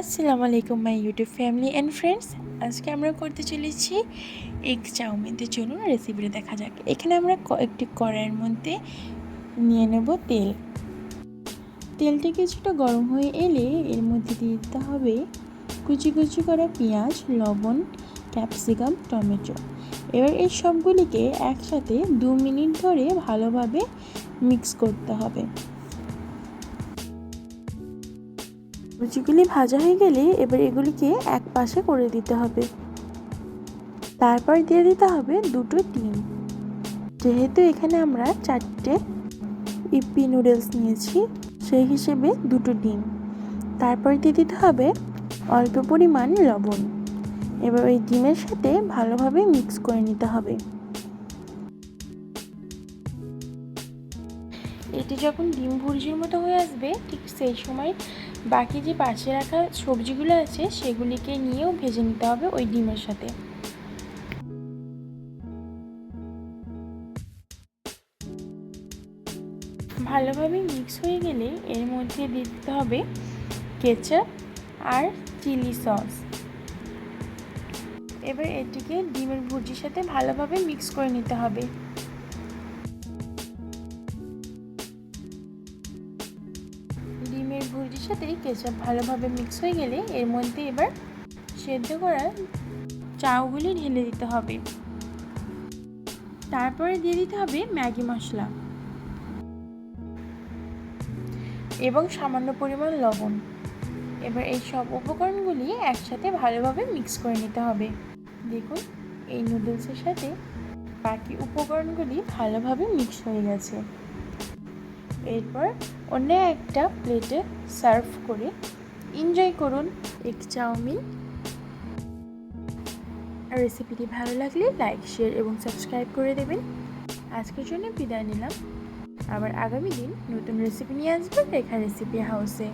আসসালামু আলাইকুম my YouTube family and friends আজকে আমরা করতে চলেছি এগ চাউমিনদের জন্য রেসিপিটা দেখা যাক। এখানে আমরা একটি কড়াইয়ের মধ্যে নিয়ে নেব তেল। তেলটি কিছুটা গরম হয়ে এলে এর মধ্যে দিয়ে দিতে হবে কুচি কুচি করা পেঁয়াজ, লবণ, ক্যাপসিকাম, টমেটো। এবার এই সবগুলিকে একসাথে দু মিনিট ধরে ভালোভাবে মিক্স করতে হবে। লুচিগুলি ভাজা হয়ে গেলে এবার এগুলিকে এক পাশে করে দিতে হবে। তারপর দিয়ে দিতে হবে দুটো ডিম। যেহেতু এখানে আমরা চারটে ইপি নুডলস নিয়েছি, সেই হিসেবে দুটো ডিম। তারপর দিয়ে দিতে হবে অল্প পরিমাণ লবণ। এবার ওই ডিমের সাথে ভালোভাবে মিক্স করে নিতে হবে। এটি যখন ডিম ভুর্জির মতো হয়ে আসবে, ঠিক সেই সময় বাকি যে পাশে রাখা সবজিগুলো আছে, সেগুলিকে নিয়েও ভেজে নিতে হবে ওই ডিমের সাথে। ভালোভাবে মিক্স হয়ে গেলে এর মধ্যে দিতে হবে কেচাপ আর চিলি সস। এবার এটিকে ডিমের ভুজির সাথে ভালোভাবে মিক্স করে নিতে হবে। সাথে কেচাপ ভালোভাবে মিক্স হয়ে গেলে এর মধ্যে এবার সেদ্ধ করা চাউগুলি ঢেলে দিতে হবে। তারপরে দিয়ে দিতে হবে ম্যাগি মশলা এবং সামান্য পরিমাণ লবণ। এবার এই সব উপকরণগুলি একসাথে ভালোভাবে মিক্স করে নিতে হবে। দেখুন, এই নুডলসের সাথে বাকি উপকরণগুলি ভালোভাবে মিক্স হয়ে গেছে। এরপর অন্য একটা প্লেটে সার্ভ করে এনজয় করুন এগ চাউমিন। রেসিপিটি ভালো লাগলে লাইক শেয়ার এবং সাবস্ক্রাইব করে দেবেন। আজকের জন্য বিদায় নিলাম। আবার আগামী দিন নতুন রেসিপি নিয়ে আসব রেখা রেসিপি হাউসে